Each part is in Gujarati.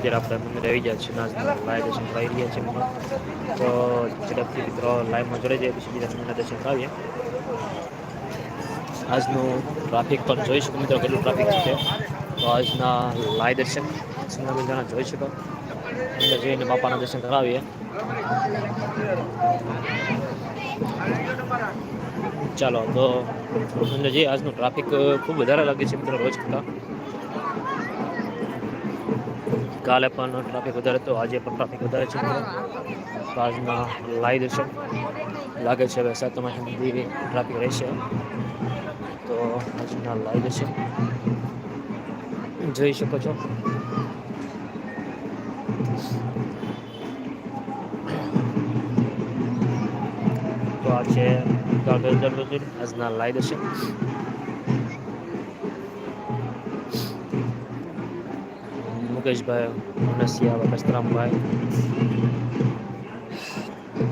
અત્યારે આપણે મંદિર આવી ગયા છે નાજના લાઈવ દર્શન કરાવી રહ્યા છીએ તો ઝડપથી મિત્રો લાઈવમાં જોડાઈ જાય, પછી બીજા દર્શન કરાવીએ. આજનું ટ્રાફિક પણ જોઈ શકો મિત્રો કેટલું ટ્રાફિક છે તો. આજના લાઈવ દર્શન સુંદર જોઈ શકો. અંદર જઈને બાપાના દર્શન કરાવીએ. ચાલો, તો અંદર જઈએ. આજનું ટ્રાફિક ખૂબ વધારે લાગે છે મિત્રો રોજ કરતાં. કાલે પણ ટ્રાફિક વધારે હતો આજે પણ ટ્રાફિક વધારે છે તો આજના લાઈવ દર્શન લાગે છે હવે સાતમ સુધી ટ્રાફિક રહેશે. તો આજના લાઈવ દર્શન જોઈ શકો છો. તો આ છે આજના લાઈવ દર્શન. મુકેશભાઈ નસિયા કસ્તરામભાઈ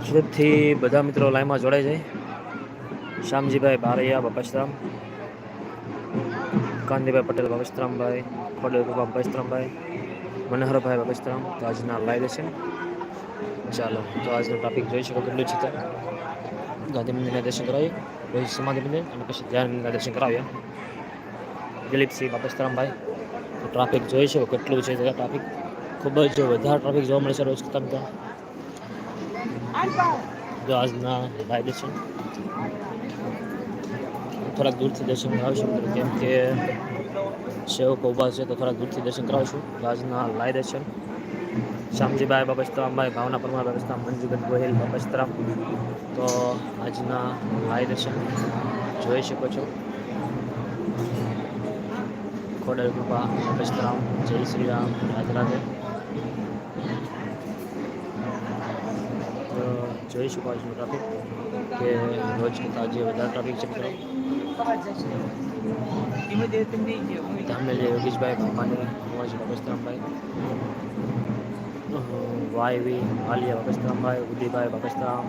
સુરતથી બધા મિત્રો લાઈનમાં જોડાઈ જાય. શ્યામજીભાઈ બારૈયા બપસરામ કાંતિભાઈ પટેલ બાપસ્તરામભાઈ ખોડેલ બપસરામભાઈ મનોહરભાઈ બપસરામ તો આજના લાઈવ છે. ચાલો, તો આજનો ટ્રાફિક જોઈ શકો કેટલું છે ગાંધી મંદિરના દર્શન કરાવીએ. પછી સમાધિ મંદિર અને પછી ધ્યાન દર્શન કરાવીએ. દિલીપસિંહ બાપસ્તરામભાઈ ટ્રાફિક જોઈ શકો કેટલું છે ટ્રાફિક ખૂબ જ વધારે ટ્રાફિક જોવા મળે છે રોજ કરતાં જો આજના ફાયદે છે થોડાક દૂરથી દર્શન કરાવશું, કેમ કે સેવકો ઊભા છે તો થોડાક દૂરથી દર્શન કરાવશું. આજના લાઈ દર્શન. શ્યામજીભાઈ બાબસ્તરામભાઈ ભાવના પરમાર બાબસ્તરામ મંજુબેન ગોહિલ બાબસ્તરામ તો આજના લાઈ દર્શન જોઈ શકો છો. ખોડલ કૃપા બાબસ્તરામ જય શ્રી રામ. રાધે રાધે. જોઈ શકો છો ટ્રાફિક કે રોજ કરતાં જે વધારે ટ્રાફિક છે મિત્રો. જે યોગેશભાઈ બાપાની મોજ બાબસ્તરામભાઈ વાયવી માલિયા બાબસ્તરામભાઈ ઉદયભાઈ બાબસ્તરામ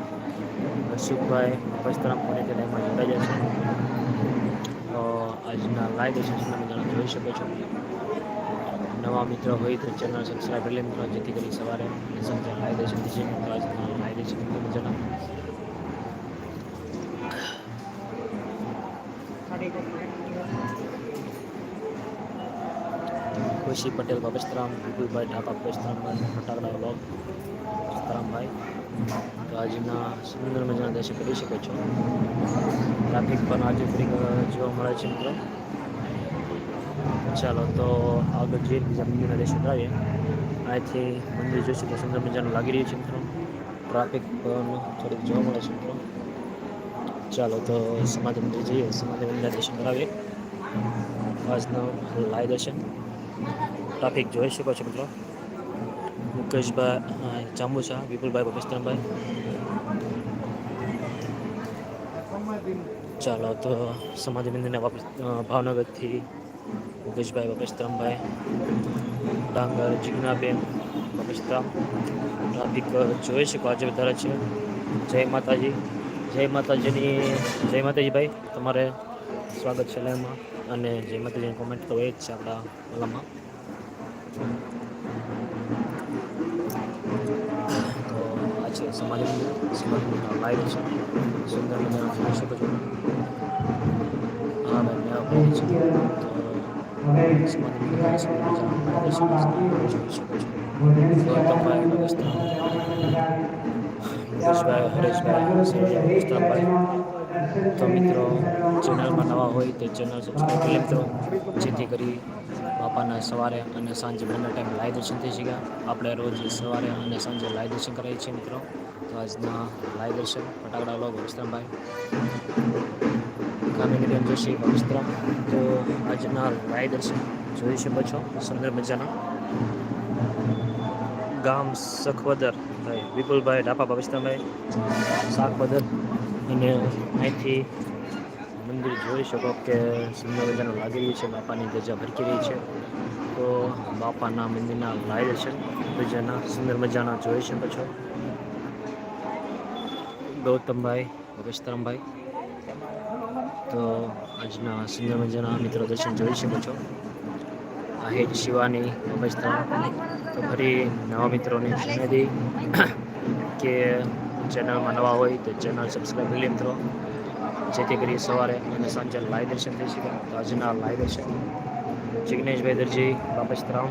અશુકભાઈ બાબસ્તરામ કોને તે ટાઈમમાં જોડાઈ જાય આજના લાઈવ સેશનમાં જોઈ શકો છો. નવા મિત્રો હોય તો ચેનલ સબસ્ક્રાઈબ કરી મિત્રો, જેથી કરી સવારે સાંજે લાઈવ દર્શન થઈ જાય તો આજના લાઈવ દર્શન તમને ખુશી પટેલ બાબસ્તરામ વિપુલભાઈ ઢાપા બાબસ્તરામભાઈ ફટાકડા લોક બાબસ્તરામભાઈ તો આજના સુંદર મજાના દર્શન કરી શકો છો. ટ્રાફિક પણ આજે ફરી જોવા મળે છે, મિત્રો. ચાલો, તો આગળ જઈએ, બીજા મંદિરના દર્શન કરાવીએ. અહીંથી મંદિર જોઈશું તો સુંદર મજાનું લાગી રહ્યું છે મિત્રો. ટ્રાફિક થોડીક જોવા મળે છે મિત્રો. ચાલો, તો સમાધિ મંદિર જઈએ, સમાધિ મંદિરના દર્શન કરાવીએ. આજનો લાઈ દર્શન. ટ્રાફિક જોઈ શકો છો મિત્રો. મુકેશભાઈ ચાંબુસા વિપુલભાઈ ભગસ્તનભાઈ ચાલો, તો સમાધિ મંદિરના વાપસ ભાવનગરથી મુકેશભાઈ બપસ્તરામભાઈ ડાંગર, જીજ્ઞાબેન બપસ્તરામ ટ્રાફિક જોઈ શકો આજે વધારે છે. જય માતાજી. જય માતાજીની, જય માતાજી ભાઈ. તમારે સ્વાગત છે લાઈવમાં અને જય માતાજીની કોમેન્ટ તો એ જ છે આપણા ઓલામાં છે સમાજ લાઈવ છે. સુંદર મજાના જોઈ શકો છો. હા, ભાઈ મેં આપણે ગૌતમભાઈ મુકેશભાઈ હરેશભાઈ સૈયા તો મિત્રો ચેનલમાં નવા હોય તો ચેનલ સબસ્ક્રાઈબ કરી મિત્રો જેથી કરી બાપાના સવારે અને સાંજે બંને ટાઈમ લાઈવ દર્શન થઈ શક્યા આપણે રોજ સવારે અને સાંજે લાઈવ દર્શન કરાવીએ છીએ મિત્રો. તો આજના લાઈવ દર્શન ફટાકડા લોગ વિસ્તરમભાઈ કામિનીબેન જોશી તો આજના રાય દર્શન જોઈ શકો છો. સુંદર મજાના. ગામ સખવદર ભાઈ, વિપુલભાઈ ઢાપા ભવિષ્યભાઈ શાકવદર અને અહીંથી મંદિર જોઈ શકો કે સુંદર મજાનું લાગી રહ્યું છે. બાપાની ધજા ભરકી રહી છે. તો બાપાના મંદિરના લાઈવ છે ધજાના સુંદર મજાના જોઈ શકો છો. ગૌતમભાઈ ભગસ્તરામભાઈ તો આજના સુંદર મજાના મિત્રો દર્શન જોઈ શકો છો. આહિર શિવાની ત્રણ તો ફરી નવા મિત્રોને જણાવી કે ચેનલમાં નવા હોય તો ચેનલ સબસ્ક્રાઈબ કરી મિત્રો. જેથી કરી સવારે અને સાંજે લાઈવ દર્શન થઈ શકે. તો આજના લાઈવ દર્શન. જિગ્નેશભાઈ દરજી બાપસ્તરામ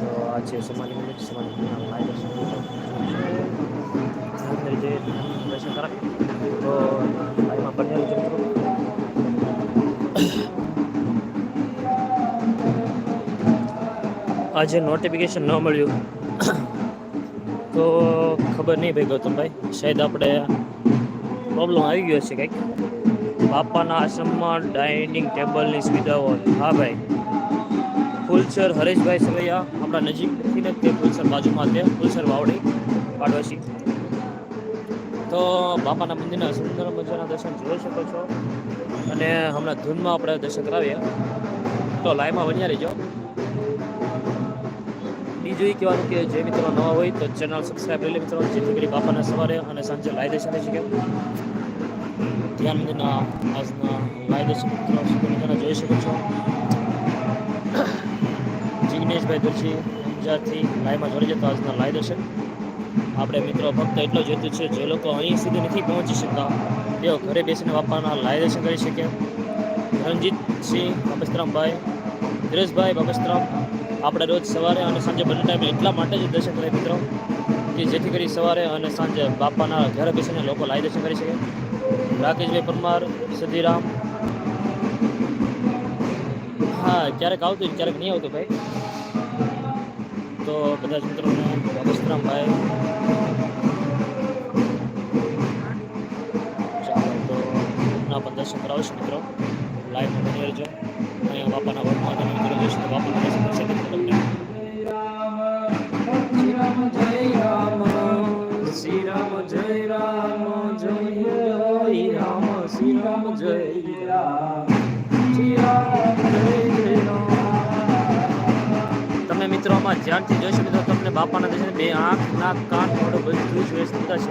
તો આજે સમાજ સમાજ લાઈવ દર્શન. અંદર જે દર્શન કરાય. તો બનેલું છે મિત્રો આજે નોટિફિકેશન ન મળ્યું. તો ખબર નહીં ભાઈ ગૌતમભાઈ શાયદ આપણે પ્રોબ્લેમ આવી ગયો છે કંઈક. બાપાના આશ્રમમાં ડાઇનિંગ ટેબલની સુવિધાઓ હા ભાઈ. ફૂલસર હરેશભાઈ સવૈયા આપણા નજીકથી ને તે ફૂલસર બાજુમાં તે ફૂલસર વાવડી પાડવાશી તો બાપાના મંદિરના સુંદર મજાના દર્શન જોઈ શકો છો. અને હમણાં ધૂનમાં આપણે દર્શન કરાવીએ. તો લાઈવમાં બન્યા રહીજો. બીજું એ કહેવાનું કે જે મિત્રો નવા હોય તો ચેનલ સબસ્ક્રાઈબ કરી લે મિત્રો. જેથી કરી બાપાને સવારે અને સાંજે લાઈ દર્શન થઈ શકે. ધ્યાન મંદિરના આજના લાઈ દર્શન મિત્રો સુધી જોઈ શકો છો. જિગ્નેશભાઈ દરજી અંજારથી લાઈવમાં જોડી જતા આજના લાઈ દર્શન. આપણે મિત્રો ફક્ત એટલો જ છે, જે લોકો અહીં સુધી નથી પહોંચી શકતા, તેઓ ઘરે બેસીને બાપાના લાયદર્શન કરી શકે. રણજીતસિંહ બાબસ્તરામભાઈ ધીરજભાઈ બાબસ્તરામ આપણે રોજ સવારે અને સાંજે બંને ટાઈમે એટલા માટે જ દર્શન કરે મિત્રો, કે જેથી કરી સવારે અને સાંજે બાપાના ઘરે બેસીને લોકો લાઈવ દર્શન કરી શકે. રાકેશભાઈ પરમાર સધીરામ હા, ક્યારેક આવતું ક્યારેક નહીં આવતું ભાઈ. તો બધા જ મિત્રોને બાબસ્તરામભાઈ ચાલો તો ના પણ દર્શન કરાવશું મિત્રો. લાઈવમાં બની બાપાના વર્ગમાં તમે મિત્રો શ્રી રામ જય રામ, શ્રી રામ, જય રામ જય જય રામ. શ્રી રામ, જય રામ. મિત્રો આમાં ધ્યાનથી જોશો મિત્રો તમને બાપાના દર્શન, બે આંખ નાક કાન મોઢું બધું જ શકતા છે.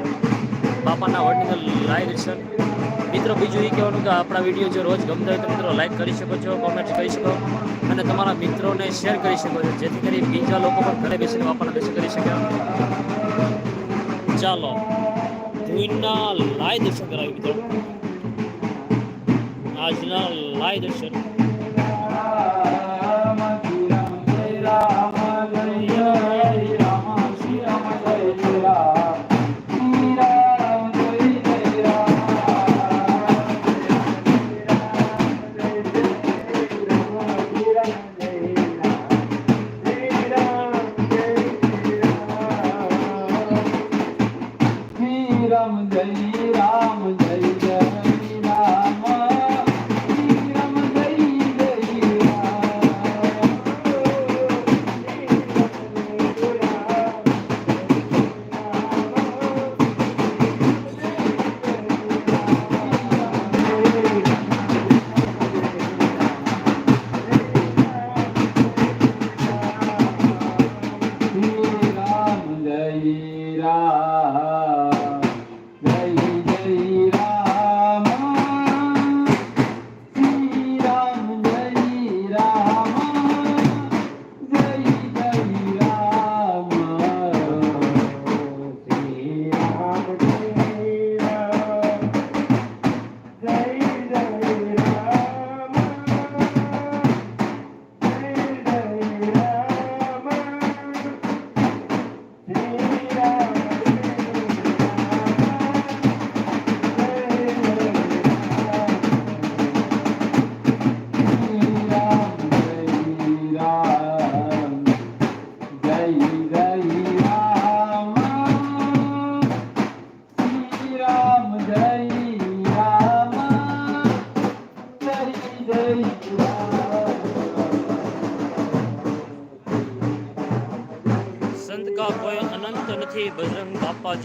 બાપાના વર્ણિંગ લાઈવ દર્શન. મિત્રો, બીજું એ કહેવાનું કે આપણા વીડિયો જો રોજ ગમતા હોય તો મિત્રો લાઈક કરી શકો છો કોમેન્ટ કરી શકો. અને તમારા મિત્રોને શેર કરી શકો છો, જેથી કરી બીજા લોકો પણ ઘરે બેસીને બાપાના દર્શન કરી શકે. ચાલો ધૂનના લાઈવ દર્શન કરાવી મિત્રો. આજના લાઈવ દર્શન.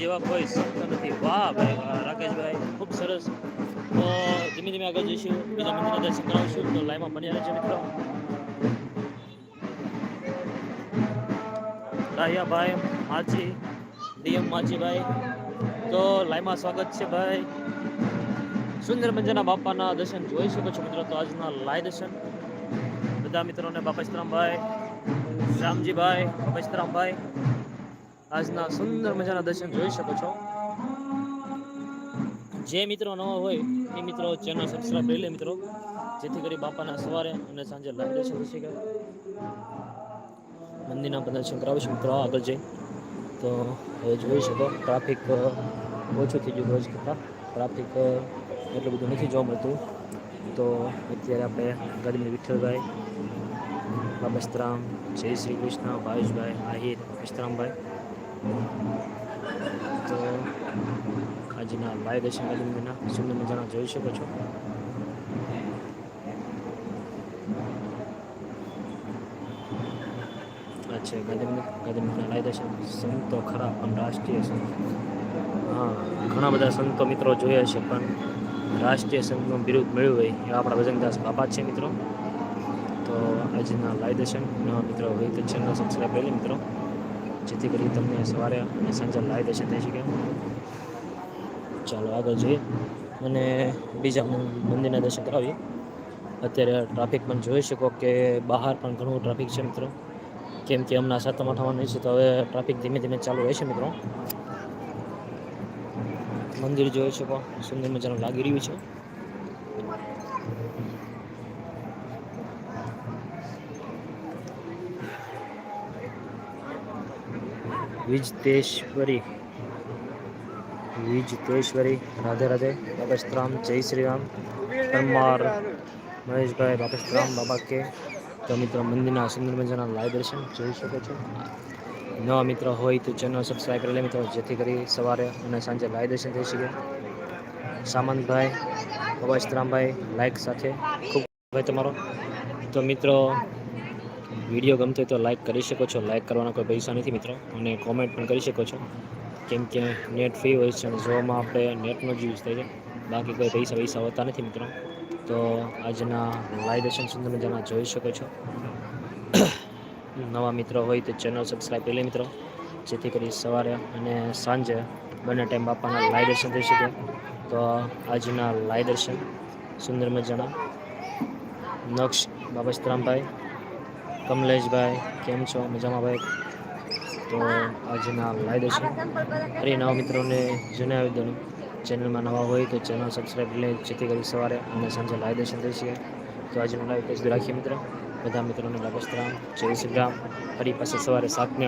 જેવા કોઈ શબ્દ નથી. વાહ ભાઈ, વાહ, રાકેશભાઈ, ખૂબ સરસ. તો ધીમે ધીમે આગળ જઈશું. બીજા મંદિરના દર્શન કરાવશું. તો લાઈવમાં બની રહેજો મિત્રો. રાહિયાભાઈ માછી ડીએમ માછીભાઈ તો લાઈવમાં સ્વાગત છે ભાઈ. સુંદર મજાના બાપાના દર્શન જોઈ શકો છો મિત્રો તો આજના લાઈ દર્શન. બધા મિત્રોને બાપા સીતરામભાઈ રામજીભાઈ બાપા આજના સુંદર મજાના દર્શન જોઈ શકો છો. જે મિત્રો નવા હોય, એ મિત્રો ચેનલ સબસ્ક્રાઈબ કરી લે મિત્રો. જેથી કરી બાપાના સવારે અને સાંજે લાઈવ દર્શન થઈ શકે. મંદિરના દર્શન કરાવીશું મિત્રો, આગળ જઈ. તો હવે જોઈ શકો ટ્રાફિક ઓછું થઈ ગયું રોજ કરતાં. ટ્રાફિક એટલું બધું નથી જોવા મળતું. તો અત્યારે આપણે ગરમી વિઠ્ઠલભાઈ બાબસ્તરામ જય શ્રી કૃષ્ણ, ભાવેશભાઈ, આહિર, વિશ્રામભાઈ. તો આજના લાઈવ દર્શન ગરમીના સુંદર મજાના જોઈ શકો છો. અચ્છા ગાંધીનગર, ગાંધીનગરના લાઈવ દર્શન સંતો ખરા, પણ રાષ્ટ્રીય સંત. હા, ઘણા બધા સંતો મિત્રો જોયા છે પણ રાષ્ટ્રીય સંતનું બિરુદ મેળવ્યું હોય એવા આપણા ભજનદાસ બાપા છે મિત્રો. તો આજના લાઈવ દર્શન મિત્રો હોય તો ચેનલ સબસ્ક્રાઈબ કરી મિત્રો. જેથી કરી તમને સવારે અને સાંજે લાવી દેશે થઈ શકે. ચાલો, આગળ જોઈએ. અને બીજા મંદિરના દર્શન કરાવીએ. અત્યારે ટ્રાફિક પણ જોઈ શકો કે બહાર પણ ઘણું ટ્રાફિક છે મિત્રો. કેમ કે હમણાં સાતમ આઠમવાનું છે, તો હવે ટ્રાફિક ધીમે ધીમે ચાલુ રહેશે મિત્રો. મંદિર જોઈ શકો. સુંદર મજાનું લાગી રહ્યું છે. વિજતેશ્વરી વિજતેશ્વરી રાધે રાધે બાપસ્તરામ જય શ્રી રામ પરમાર મહેશભાઈ બાપસ્તરામ બાબા કે તો મિત્રો મંદિરના સુંદર મજાના લાઈવ દર્શન જોઈ શકો છો। નવા મિત્ર હોય તો ચેનલ સબસ્ક્રાઈબ કરી લે મિત્રો, જેથી કરી સવારે અને સાંજે લાઈવ દર્શન થઈ શકે. સામંતભાઈ બાબાસ્તરામભાઈ લાઈક સાથે. ખૂબ ભાઈ તમારો. તો મિત્રો વીડિયો ગમતો તો લાઈક કરી શકો છો. લાઈક કરવાના કોઈ પૈસા નથી મિત્રો. અને કોમેન્ટ પણ કરી શકો છો. કેમ કે નેટ ફ્રી હોય છે અને જોવામાં આપણે નેટનો જ યુઝ થાય છે. બાકી કોઈ પૈસા પૈસા હોતા નથી મિત્રો. તો આજના લાઈવ દર્શન સુંદર મજાના જોઈ શકો છો. નવા મિત્રો હોય તો ચેનલ સબસ્ક્રાઈબ કરી લે મિત્રો. જેથી કરી સવારે અને સાંજે બંને ટાઈમ બાપાના લાઈવ દર્શન થઈ શકે. તો આજના લાઈવ દર્શન સુંદર મજાના નક્ષ બાબસ્તરામભાઈ કમલેશભાઈ, કેમ છો? મજામાં ભાઈ? તો આજના લાવી દઈશું. અરે, નવા મિત્રોને જણાવી દઉં, ચેનલમાં નવા હોય તો ચેનલ સબસ્ક્રાઈબ લે, જેથી કરી સવારે અને સાંજે લાવી દર્શન થઈ શકે તો આજનું લાઈવ ટેસ્ટ રાખીએ મિત્રો. બધા મિત્રોને લાભસ્તરામ જય શ્રી રામ. ફરી પાછા સવારે સાતને